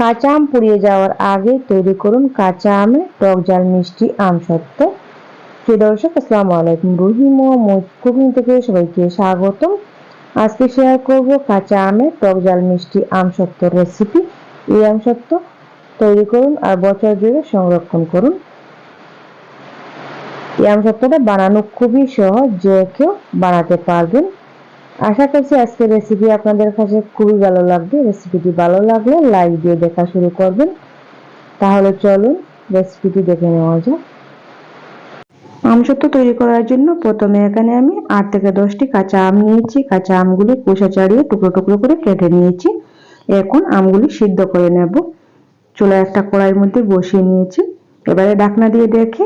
কাঁচা আম পুড়িয়ে যাওয়ার আগে তৈরি করুন কাঁচা আমে টক জাল, মিষ্টি, আম সত্ত্ব। প্রিয় দর্শক, আসসালামু আলাইকুম। রহিম ও কুকিং থেকে সবাইকে স্বাগতম। আজকে শেয়ার করব কাঁচা আমে টক জাল, মিষ্টি, আম সত্ত্বর রেসিপি এই আম সত্ত্ব তৈরি করুন আর বছর জুড়ে সংরক্ষণ করুন। এই আম সত্ত্বটা বানানো খুবই সহজ, যে কেউ বানাতে পারবেন। আশা করছি আজকের রেসিপি আপনাদের কাছে খুবই ভালো লাগবে। রেসিপিটি ভালো লাগলে লাইক দিয়ে দেখা শুরু করবেন। তাহলে চলুন রেসিপিটি দেখে নেওয়া যাক। আমসত্ব তৈরি করার জন্য প্রথমে এখানে আমি আট থেকে দশটি কাঁচা আম নিয়েছি। কাঁচা আমগুলি কুসা চাড়িয়ে টুকরো টুকরো করে কেটে নিয়েছি। এখন আমগুলি সিদ্ধ করে নেব। চুলা একটা কড়াইয়ের মধ্যে বসিয়ে নিয়েছি। এবারে ডাকনা দিয়ে দেখে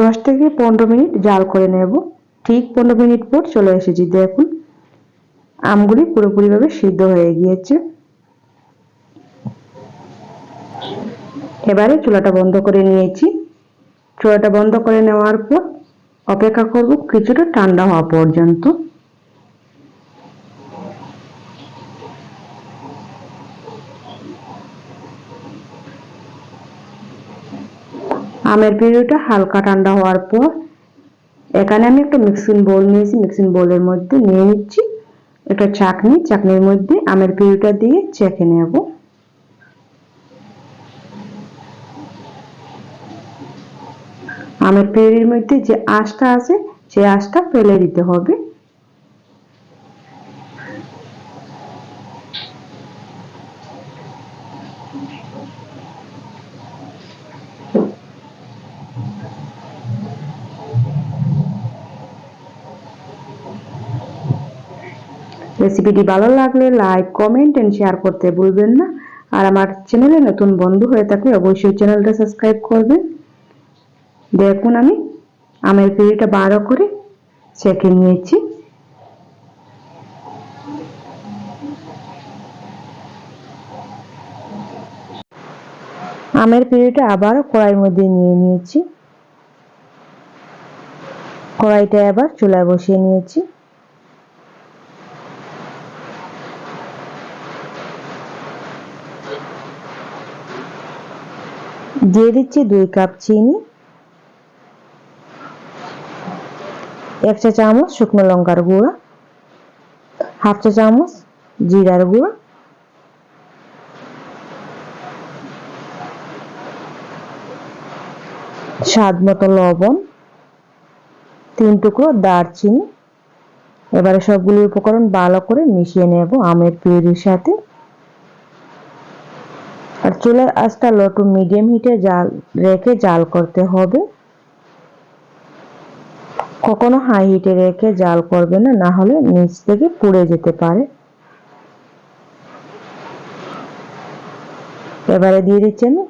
দশ থেকে পনেরো মিনিট জাল করে নেব। ঠিক পনেরো মিনিট পর চলে এসেছি। দেখুন আমগুলি পুরোপুরিভাবে সিদ্ধ হয়ে গিয়েছে। এবারে চুলাটা বন্ধ করে নিয়েছি। চুলাটা বন্ধ করে নেওয়ার পর অপেক্ষা করব কিছুটা ঠান্ডা হওয়া পর্যন্ত। আমের পিউরিটা হালকা ঠান্ডা হওয়ার পর এখানে আমি একটা মিক্সিং বোল নিয়েছি। মিক্সিং বোলের মধ্যে নিয়ে নিচ্ছি। একটা চাকনি, চাকনির মধ্যে আমের পিউটা দিয়ে চেখে নেব। আমের পিউরির মধ্যে যে আঁশটা আছে, সেই আঁশটা ফেলে দিতে হবে। রেসিপিটি ভালো লাগলে লাইক, কমেন্ট এন্ড শেয়ার করতে ভুলবেন না। আর আমার চ্যানেলে নতুন বন্ধু হয়ে থাকলে অবশ্যই চ্যানেলটা সাবস্ক্রাইব করবেন। দেখুন আমি আমের পিড়িটা বারো করে চেকে নিয়েছি। আমের পিড়িটা আবারও কড়াইয়ের মধ্যে নিয়ে নিয়েছি। কড়াইটা আবার চুলায় বসিয়ে নিয়েছি। দিয়ে দিচ্ছি দুই কাপ চিনি, এক চা চামচ শুকনো লঙ্কার গুঁড়া, হাফ চা চামচ জিরার গুঁড়া, স্বাদ মতো লবণ, তিন টুকরো দারচিনি। এবারে সবগুলি উপকরণ ভালো করে মিশিয়ে নেব আমের পিউরির সাথে। আর চুলার আঁচটা লো টু মিডিয়াম হিটে জাল, রেখে জাল করতে হবে। কখনো হাই হিটে রেখে জাল করবে না না হলে নিচ থেকে পুড়ে যেতে পারে। এবারে দিয়ে দিচ্ছি আমি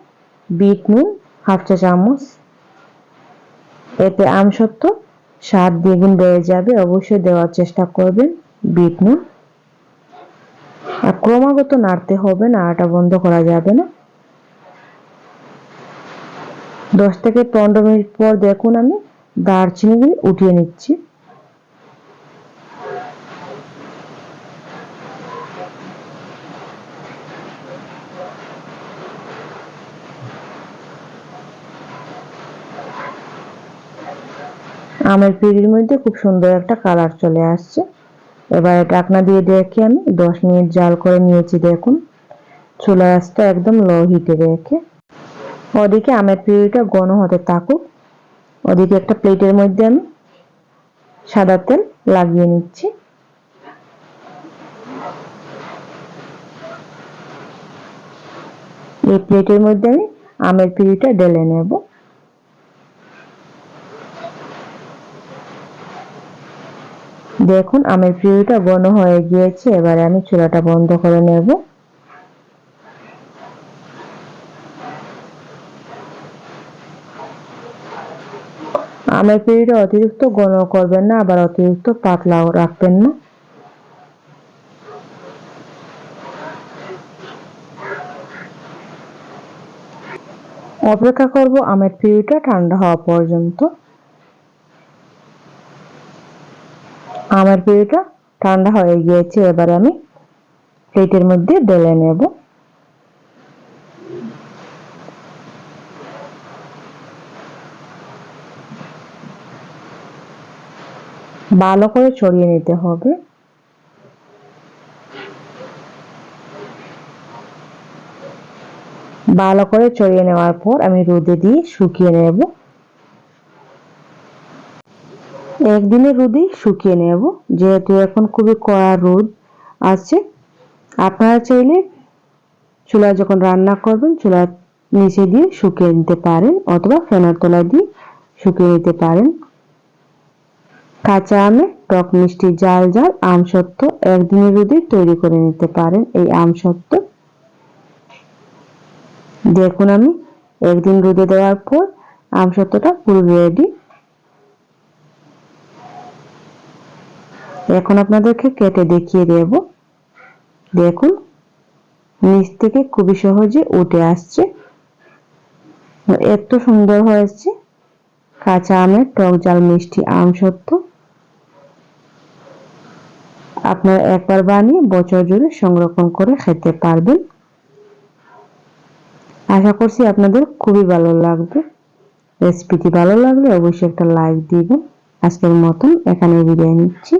বিট নুন হাফ চা চামচ। এতে আমসত্ব স্বাদ দ্বিগুণ বেড়ে যাবে, অবশ্যই দেওয়ার চেষ্টা করবেন বিট নুন। ক্রমাগত নাড়তে হবে, নাড়াটা বন্ধ করা যাবে না। দশ থেকে পনেরো মিনিট পর দেখুন আমি দারচিনিগুলি উঠিয়ে নিচ্ছি। আমের পিড়ির মধ্যে খুব সুন্দর একটা কালার চলে আসছে। এবারে ঢাকনা দিয়ে দেখে আমি দশ মিনিট জাল করে নিয়েছি দেখুন। চুলা আঁচটা একদম লো হিটে রেখে। ওদিকে আমের পিউরিটা ঘন হতে থাকুক। ওদিকে একটা প্লেটের মধ্যে আমি সাদা তেল লাগিয়ে নিচ্ছি। এই প্লেটের মধ্যে আমি আমের পিউরিটা ঢেলে নেব। দেখুন আমের পিউরিটা ঘন হয়ে গিয়েছে, এবারে আমি চুলাটা বন্ধ করে নেব। আমের পিঁড়িটা অতিরিক্ত ঘন করবেন না, আবার অতিরিক্ত পাতলাও রাখবেন না। অপেক্ষা করব আমের পিঁড়িটা ঠান্ডা হওয়া পর্যন্ত। আমার পিউরিটা ঠান্ডা হয়ে গিয়েছে, এবার আমি প্লেটের মধ্যে ঢেলে নেব। ভালো করে ছড়িয়ে নিতে হবে। ভালো করে ছড়িয়ে নেওয়ার পর আমি রোদে দিয়ে শুকিয়ে নেব। একদিনের রোদে শুকিয়ে নেব, যেহেতু এখন খুবই কড়া রোদ আছে। আপনারা চাইলে চুলা যখন রান্না করবেন চুলার নিচে দিয়ে শুকিয়ে নিতে পারেন অথবা ফ্যানের তলা দিয়ে শুকিয়ে নিতে পারেন। কাঁচা আমে টক মিষ্টি জাল জাল আম সত্ত্ব একদিনের রোদে তৈরি করে নিতে পারেন এই আম সত্ত্ব। দেখুন আমি, একদিন রোদে দেওয়ার পর আম সত্ত্বটা পুরো রেডি এখন আপনাদেরকে কেটে দেখিয়ে দেব। দেখুন, নিচ থেকে খুবই সহজে উঠে আসছে। এত সুন্দর হয়েছে, কাঁচা আমের টক জাল মিষ্টি আম সত্য। আপনারা একবার বানিয়ে বছর জুড়ে সংরক্ষণ করে খেতে পারবেন। আশা করছি আপনাদের খুবই ভালো লাগবে। রেসিপিটি ভালো লাগলে অবশ্যই একটা লাইক দিবেন। আজকের মতন এখানে বিদায় নিচ্ছি।